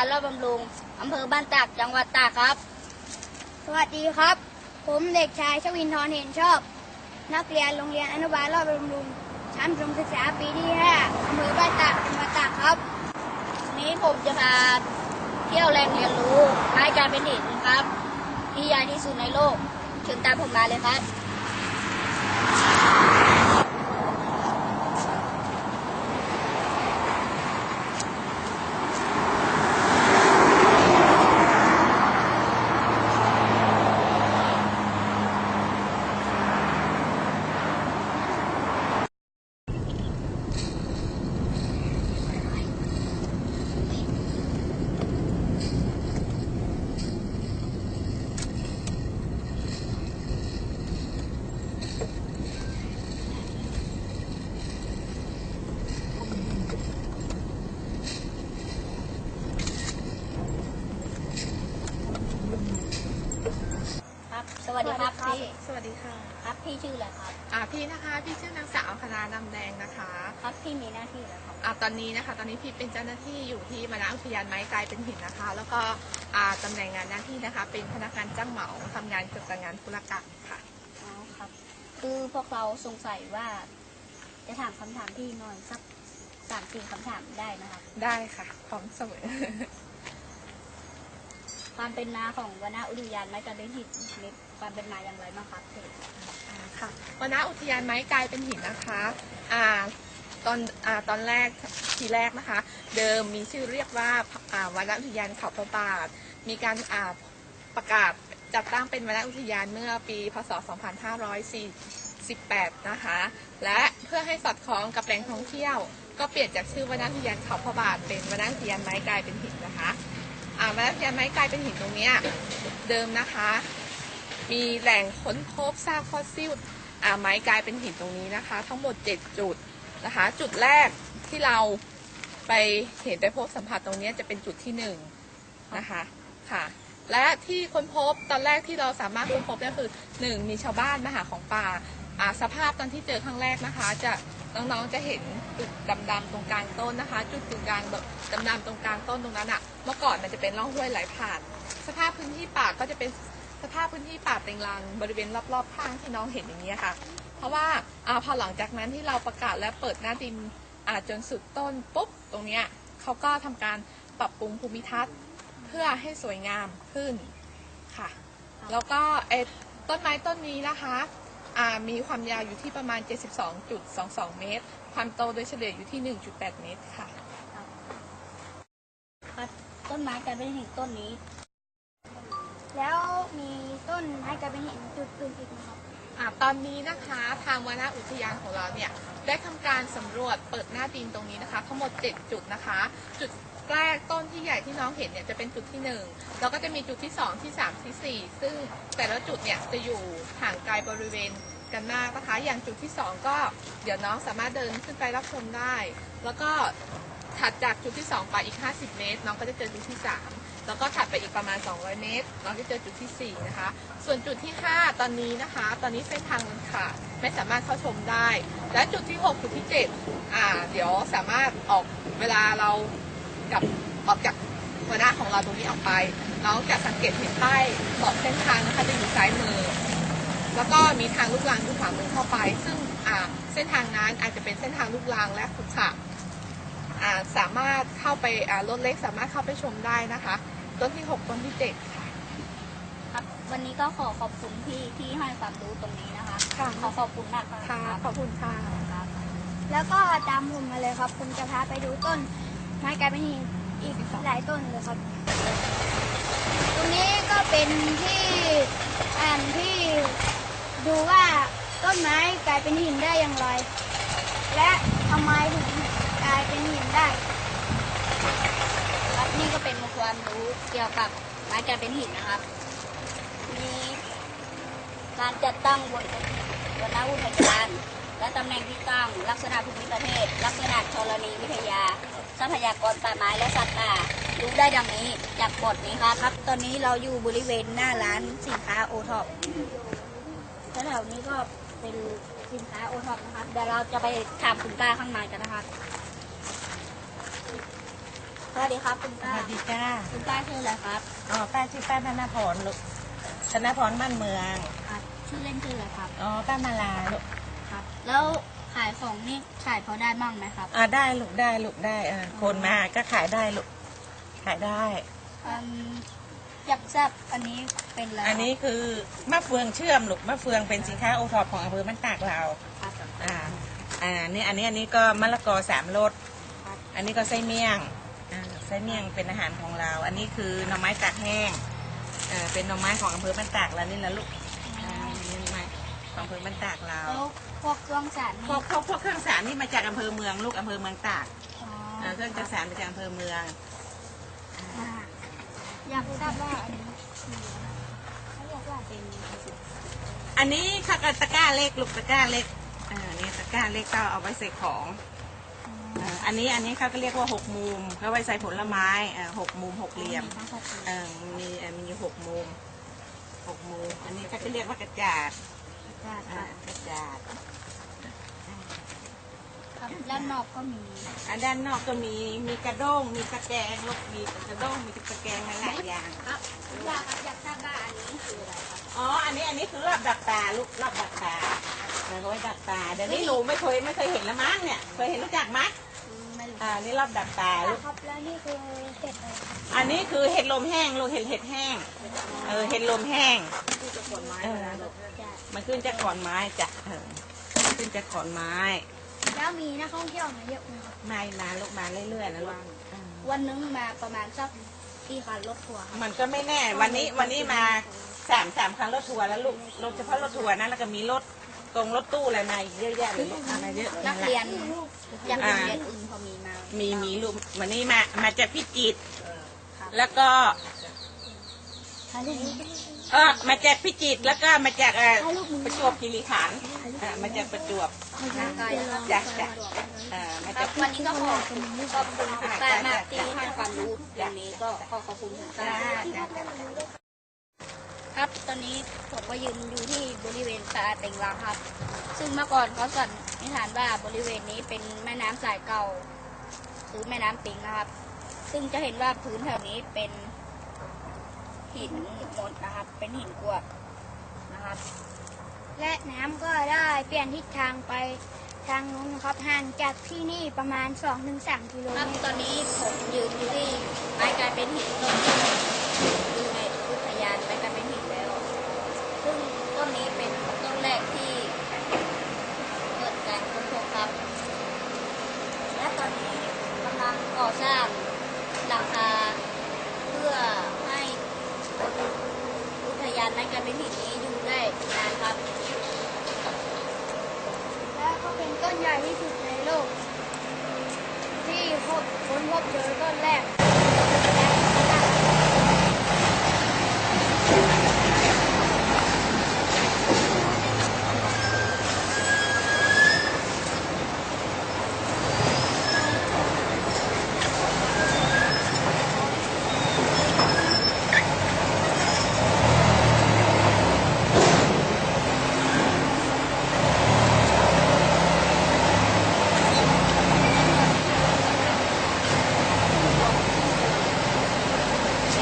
รียนอนุบาลรอบบำรุงอำเภอบ้านตากจังหวัดตากครับ สวัสดีครับ ผมเด็กชายชวินทรเห็นชอบ นักเรียนโรงเรียนอนุบาลรอบบำรุงชั้นประถมศึกษาปีที่5อำเภอบ้านตากจังหวัดตากครับวันนี้ผมจะพาเที่ยวแหล่งเรียนรู้ไม้การเป็นหินครับ ที่ใหญ่ที่สุดในโลกเชิญตามผมมาเลยครับ สวัสดีครับพี่ สวัสดีค่ะ ครับพี่ชื่ออะไรครับ อ่าพี่นะคะ พี่ชื่อนางสาวคณานำแดงนะคะ ครับพี่มีหน้าที่อะไรครับ อ่าตอนนี้นะคะ ตอนนี้พี่เป็นเจ้าหน้าที่อยู่ที่มณอุทยานไม้กลายเป็นหินนะคะ แล้วก็อ่าตำแหน่งงานหน้าที่นะคะ เป็นพนักงานจ้างเหมาทำงานเกี่ยวกับงานธุรกรรมค่ะ อ๋อครับ คือพวกเราสงสัยว่า จะถามคำถามพี่หน่อยสักสามสี่คำถามได้นะครับ ได้ค่ะ พร้อมเสมอ ความเป็นมาของวนาอุทยานไม้กระเด็นหินนี่ความเป็นมาอย่างไรบ้างครับค่ะวณอุทยานไม้กลายเป็นหินนะคะอ่าตอนอ่าตอนแรกทีแรกนะคะ เดิมมีชื่อเรียกว่าอ่าวณอุทยานเขาพระบาทมีการอ่าประกาศจัดตั้งเป็นวณอุทยานเมื่อปี พศ 2548 นะคะ และเพื่อให้สอดคล้องกับแหล่งท่องเที่ยว ก็เปลี่ยนจากชื่อวณอุทยานเขาพระบาทเป็นวณอุทยานไม้กลายเป็นหินนะคะ อ่าวณอุทยานไม้กลายเป็นหินตรงเนี้ยเดิมนะคะ มีแหล่งค้นพบซากฟอสซิลอ่าไม้กลายเป็นหินตรงนี้นะคะ ทั้งหมด 7 จุดนะคะ จุดแรกที่เราไปเห็นไปพบสัมผัสตรงนี้จะเป็นจุดที่1นะคะค่ะ และที่ค้นพบตอนแรกที่เราสามารถค้นพบเนี่ยคือ 1 มีชาวบ้านมาหาของป่าอ่าสภาพตอนที่เจอครั้งแรกนะคะ จะ น้องๆจะเห็นจุดดำๆตรงกลางต้นนะคะ จุดตรงกลางแบบดำๆตรงกลางต้นตรงนั้นอะเมื่อก่อนมันจะเป็นร่องห้วยไหลผ่าน สภาพพื้นที่ป่าก็จะเป็นสภาพพื้นที่ป่าเต็งรังบริเวณรอบๆข้างที่น้องเห็นอย่างนี้ค่ะ เพราะว่าอาพอหลังจากนั้นที่เราประกาศและเปิดหน้าดินอาจนสุดต้นปุ๊บตรงเนี้ยเขาก็ทำการปรับปรุงภูมิทัศน์เพื่อให้สวยงามขึ้นค่ะ แล้วก็ไอ้ต้นไม้ต้นนี้นะคะ มีความยาวอยู่ที่ประมาณ 72.22 เมตร ความโตโดยเฉลี่ยอยู่ที่ 1.8 เมตรค่ะ ครับต้นไม้กลายเป็นหินต้นนี้ แล้วมีต้นไม้กลายเป็นหินจุดอื่นอีกไหมครับ อ่าตอนนี้นะคะทางวนอุทยานของเราเนี่ยได้ทำการสำรวจเปิดหน้าดินตรงนี้นะคะ ทั้งหมด 7 จุดนะคะ จุด แรกต้นที่ใหญ่ที่น้องเห็นเนี่ยจะเป็นจุดที่1แล้วก็จะมีจุดที่2ที่3ที่4ซึ่งแต่ละจุดเนี่ยจะอยู่ห่างไกลบริเวณกันมากนะคะอย่างจุดที่2ก็เดี๋ยวน้องสามารถเดินขึ้นไปรับชมได้ แล้วก็ถัดจากจุดที่2ไปอีก 50 เมตร น้องก็จะเจอจุดที่3แล้วก็ถัดไปอีกประมาณ 200 เมตร น้องจะเจอจุดทีสี่ 4 นะคะ ส่วนจุดที่ 5 ตอนนี้นะคะ ตอนนี้เส้นทางมันขาดไม่สามารถเข้าชมได้ และจุดที่ 6 จุดที่ 7 อ่า เดี๋ยวสามารถออกเวลาเรา กลับออกจากหัวหน้าของเราตรงนี้ออกไปน้องจะสังเกตเห็นป้ายบอกเส้นทางนะคะจะอยู่ซ้ายมือ แล้วก็มีทางลูกรังอยู่ขวามือเข้าไป ซึ่งอ่าเส้นทางนั้นอาจจะเป็นเส้นทางลูกรังและขรุขระอ่าสามารถเข้าไปอ่ารถเล็กสามารถเข้าไปชมได้นะคะต้นที่6ต้นที่7ค่ะครับวันนี้ก็ขอขอบคุณพี่ที่ให้ความรู้ตรงนี้นะคะค่ะขอขอบคุณมากครับค่ะขอบคุณค่ะครับแล้วก็ตามผมมาเลยครับผมจะพาไปดูต้น ไม้กลายเป็นหินอีกหลายต้นเลยครับ ตรงนี้ก็เป็นที่อ่านที่ดูว่าต้นไม้กลายเป็นหินได้อย่างไร และทำไมถึงกลายเป็นหินได้ครับนี่ก็เป็นความรู้เกี่ยวกับไม้กลายเป็นหินนะครับ มีการจัดตั้งบนวนอุทยาน และตำแหน่งที่ตั้ง ลักษณะภูมิประเทศ ลักษณะธรณีวิทยา ทรัพยากรป่าไม้และสัตว์ป่า รู้ได้ดังนี้จากบทนี้ครับครับ ตอนนี้เราอยู่บริเวณหน้าร้านสินค้าโอท็อปแถวๆนี้ก็เป็นสินค้าโอท็อปนะครับ เดี๋ยวเราจะไปถามคุณป้าข้างในกันนะครับสวัสดีครับคุณสป้า วัสดีจ้าคุณป้าชื่ออะไรครับ อ๋อป้าชื่อป้าธนพรลูกธนพรบ้านเมืองครับชื่อเล่นชื่ออะไรครับ อ๋อ ป้ามาลาลูกครับ แล้วขายของนี่ขายพอได้บ้างไหมครับอ่าได้ลูกได้ลูกได้อ่าคนมาก็ขายได้ลูกขายได้อืมอยากทราบอันนี้เป็นอะไรครับอันนี้คือมะเฟืองเชื่อมลูกมะเฟืองเป็นสินค้าโอท็อปของอำเภอบ้านตากเราครับอ่าอ่านี่อันนี้อันนี้ก็มะละกอสามรสอันนี้ก็ไส้เมี่ยงอ่าไส้เมี่ยงเป็นอาหารของเรา อันนี้คือหน่อไม้ตากแห้งเอ่อเป็นหน่อไม้ของอำเภอบ้านตากเรานี่แหละลูกอ่านี่หน่อไม้ข องอำเภอบ้านตากเราแล้วพวกเครื่องสารพนี่วกพวกพวกเครื่องสารนี่มาจากอำเภอเมืองลูกอำเภอเมืองตากอ๋อเอ่อเครื่องจักสารมาจากอำเภอเมือง อ่าอยากทราบว่าอันนี้คืออะไรเขาเรียกว่าเป็นอันนี้ข้าวกตะกร้าเล็กลูกตะกร้าเล็กอ่านี่ตะกร้าเล็กก็เอาไว้ใส่ของอ่าอันนี้อันนี้เขาก็เรียกว่าหกมุมเขาไว้ใส่ผลไม้อ่าหกมุมหกเหลี่ยม ทั้งหกเหลี่ยม เออมีเอ่อมีหกมุมหกมุม อันนี้เขาจะเรียกว่ากระจาด จ้าอ่าค่ะกระจาดครับด้านนอกก็มีอันด้านนอกก็มี มีกระด้ง มีตะแกรงลูกมีกระด้ง มีตะแกรงหลายๆอย่าง ครับอยากอยากทราบว่าอันนี้คืออะไรครับอ๋อ อันนี้ อันนี้คือรอบดักตาลูกรอบดักตาเราไว้ดักตาเดี๋ยวนี้หนูไม่เคยไม่เคยเห็นละมั้งเนี่ย เคยเห็นรู้จักมั้ยอืมไม่รู้อ่า นี่รอบดักตาลูกครับ แล้วนี่คือเห็ดอะไรครับอันนี้คือเห็ดลมแห้งลูก เห็ดเห็ดแห้ง เออ เห็ดลมแห้ง เออจ้ามันขึ้นจากขอนไม้จ้ะเออมันขึ้นจากขอนไม้ แล้วมีนักท่องเที่ยวมาเยอะไหมครับไม่มาลูกมาเรื่อยๆนะลูกเออวันนึงมาประมาณสักกี่คันรถทัวร์ครับมันก็ไม่แน่ วันนี้วันนี้มาสามสามครั้งรถทัวร์แล้วลูกรถเฉพาะรถทัวร์นะแล้วก็มีรถกงรถตู้อะไรมาอีกเยอะแยะเลยลูกมาเยอะนักเรียนจากโรงเรียนอื่นพอมีมามีมีลูกวันนี้มามาจากพิจิตรครับแล้วก็ เออมาจากพิจิตรแล้วก็มาจากเอ่อประจวบคีรีขันธ์อ่ามาจากประจวบร่างกายนะครับจ้ะจ้ะเอ่ามาจากวันนี้ก็ขอขอบคุณขอบคุณคุณป้ามากที่ให้ความรู้เรื่องนี้ก็ขอขอบคุณคุณป้าจ้ะจ้ะครับ ตอนนี้ผมก็ยืนอยู่ที่บริเวณตาเต็งรังครับ ซึ่งเมื่อก่อนเขาสันนิษฐานว่าบริเวณนี้เป็นแม่น้ำสายเก่า หรือแม่น้ำปิงนะครับ ซึ่งจะเห็นว่าพื้นแถวนี้เป็น หินหมดนะครับ เป็นหินกรวดนะครับ และน้ำก็ได้เปลี่ยนทิศทางไปทางนู้นนะครับห่างจากที่นี่ประมาณ 2-3กิโลครับเมตตรอนนี้ผมยืนอยู่ที่ไม้กลายเป็นหินต้นที่อยู่ในอุทยานไม้กลายเป็นหินแล้ว ซึ่งต้นนี้เป็นต้นแรกที่เกิดการค้นพบครับ และตอนนี้กำลังก่อสร้างหลังคาเพื่อให้อุทยานไม้กลายเป็นหินนี้อยู่ได้นานครับ และก็เป็นต้นใหญ่ที่สุดในโลก ที่พบค้นพบเจอต้นแรก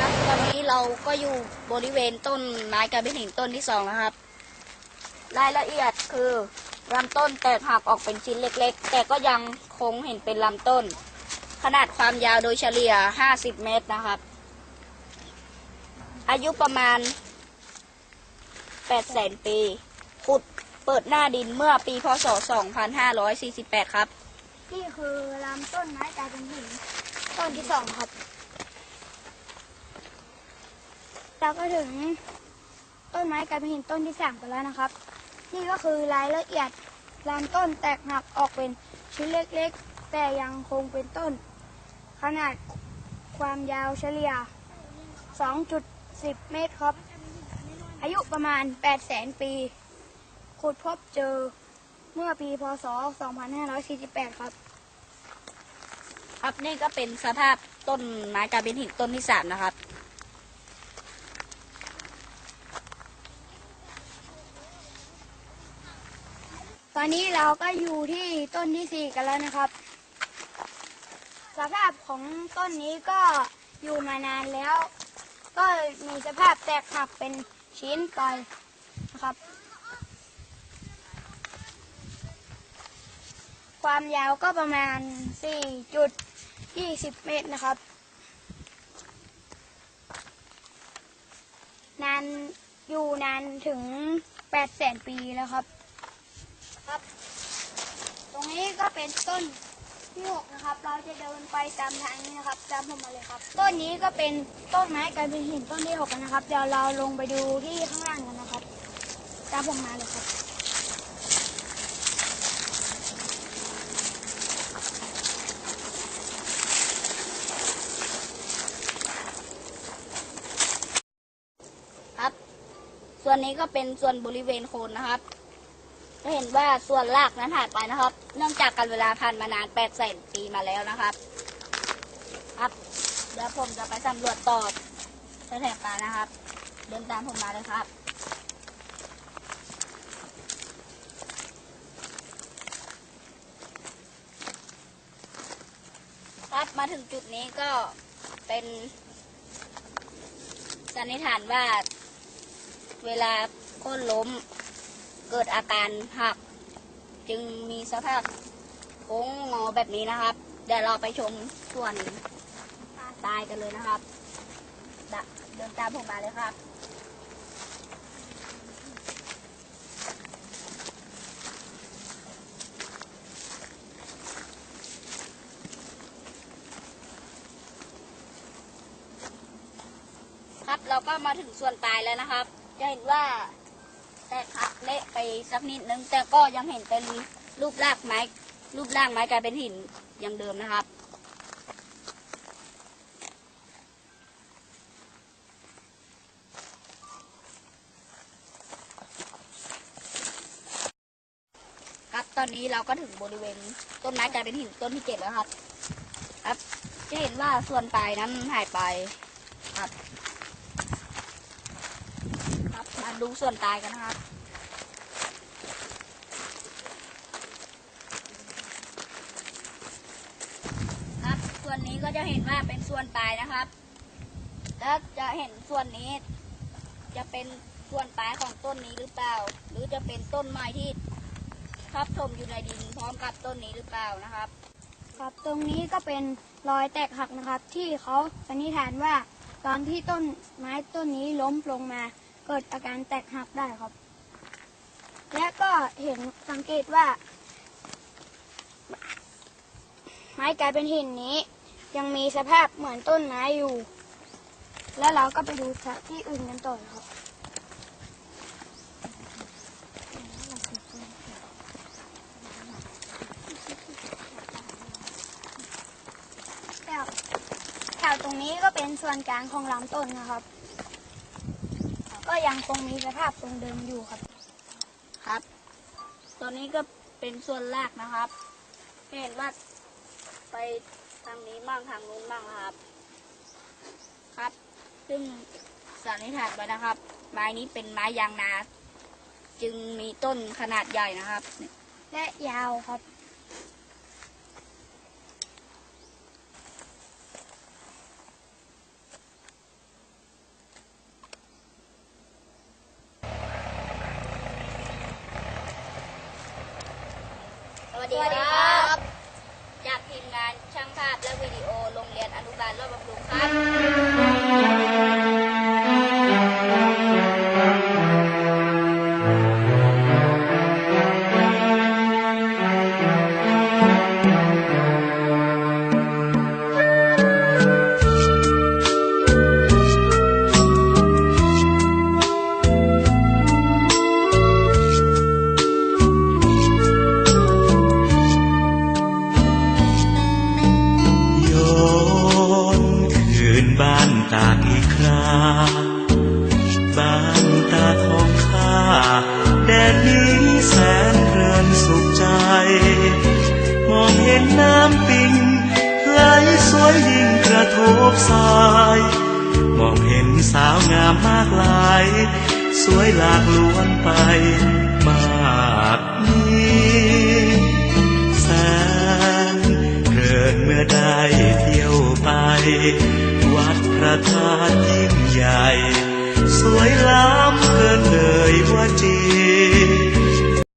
ครับตอนนี้เราก็อยู่บ ริเวณต้นไม้กลายเป็นหินต้นที่สองแล้วครับ รายละเอียดคือลำต้นแตกหักออกเป็นชิ้นเล็กๆ แต่ก็ยังคงเห็นเป็นลำต้น ขนาดความยาวโดยเฉลี่ย 50 เมตรนะครับ อายุประมาณ8แสนปี ขุดเปิดหน้าดินเมื่อปีพศ 2548 ครับ นี่คือลำต้นไม้กลายเป็นหินต้นที่สองครับ เราก็ถึงต้นไม้กลายเป็นหินต้นที่สามกันแล้วนะครับ นี่ก็คือรายละเอียดลำต้นแตกหักออกเป็นชิ้นเล็กๆ แต่ยังคงเป็นต้น ขนาดความยาวเฉลี่ย 2.10 เมตรครับ อายุประมาณ8แสนปี ขุดพบเจอเมื่อปีพศ 2548 ครับ ครับนี่ก็เป็นสภาพต้นไม้กลายเป็นหินต้นที่สามนะครับ อนนี้เราก็อยู่ที่ต้นที่สี่กันแล้วนะครับ สภาพของต้นนี้ก็อยู่มานานแล้ว ก็มีสภาพแตกหักเป็นชิ้นไปนะครับ ความยาวก็ประมาณ 4.20 เมตรนะครับ นานอยู่นานถึง8แสนปีแล้วครับ ครับ ตรงนี้ก็เป็นต้นที่หกนะครับ เราจะเดินไปตามทางนี้นะครับตามผมมาเลยครับ ต้นนี้ก็เป็นต้นไม้กลายเป็นหินต้นที่หกกันนะครับ เดี๋ยวเราลงไปดูที่ข้างล่างกันนะครับ ตามผมมาเลยครับครับส่วนนี้ก็เป็นส่วนบริเวณโคนนะครับ จะเห็นว่าส่วนรากนั้นหายไปนะครับ เนื่องจากการเวลาผ่านมานาน8แสนปีมาแล้วนะครับครับเดี๋ยวผมจะไปสำรวจต่อแถบๆมานะครับ เดินตามผมมาเลยครับครับมาถึงจุดนี้ก็เป็นสันนิษฐานว่าเวลาโค่นล้ม เกิดอาการหัก จึงมีสภาพโค้งงอแบบนี้นะครับ เดี๋ยวเราไปชมส่วนตายกันเลยนะครับ เดินตามผมมาเลยครับครับเราก็มาถึงส่วนปลายแล้วนะครับ จะเห็นว่า แตกหักเละไปสักนิดนึง แต่ก็ยังเห็นเป็นรูปร่างไม้ รูปร่างไม้กลายเป็นหินอย่างเดิมนะครับครับตอนนี้เราก็ถึงบริเวณต้นไม้กลายเป็นหินต้นที่เจ็ดแล้วครับ ครับจะเห็นว่าส่วนปลายนั้นหายไปครับ มาดูส่วนตายกันนะครับครับ ส่วนนี้ก็จะเห็นว่าเป็นส่วนปลายนะครับ แล้วจะเห็นส่วนนี้ จะเป็นส่วนปลายของต้นนี้หรือเปล่า หรือจะเป็นต้นไม้ที่ทับถมอยู่ในดินพร้อมกับต้นนี้หรือเปล่านะครับ ครับตรงนี้ก็เป็นรอยแตกหักนะครับ ที่เขาสันนิษฐานว่าตอนที่ต้นไม้ต้นนี้ล้มลงมา เกิดอาการแตกหักได้ครับ และก็เห็นสังเกตว่า ไม้กลายเป็นหินนี้ ยังมีสภาพเหมือนต้นไม้อยู่ แล้วเราก็ไปดูที่อื่นกันต่อครับแถวแถวตรงนี้ก็เป็นส่วนกลางของลำต้นนะครับ ก็ยังคงมีสภาพทรงเดิมอยู่ครับ ครับตัวนี้ก็เป็นส่วนรากนะครับ เห็นว่าไปทางนี้บ้างทางนู้นบ้างนะครับ ครับ ซึ่งสันนิษฐานไว้นะครับ ไม้นี้เป็นไม้ยางนา จึงมีต้นขนาดใหญ่นะครับ และยาวครับ งามมากลาย สวยหลากล้วนไปมากนี้แสนเกินเมื่อได้เที่ยวไป วัดพระธาตุยิ่งใหญ่ สวยล้ำเกินเลยว่าจี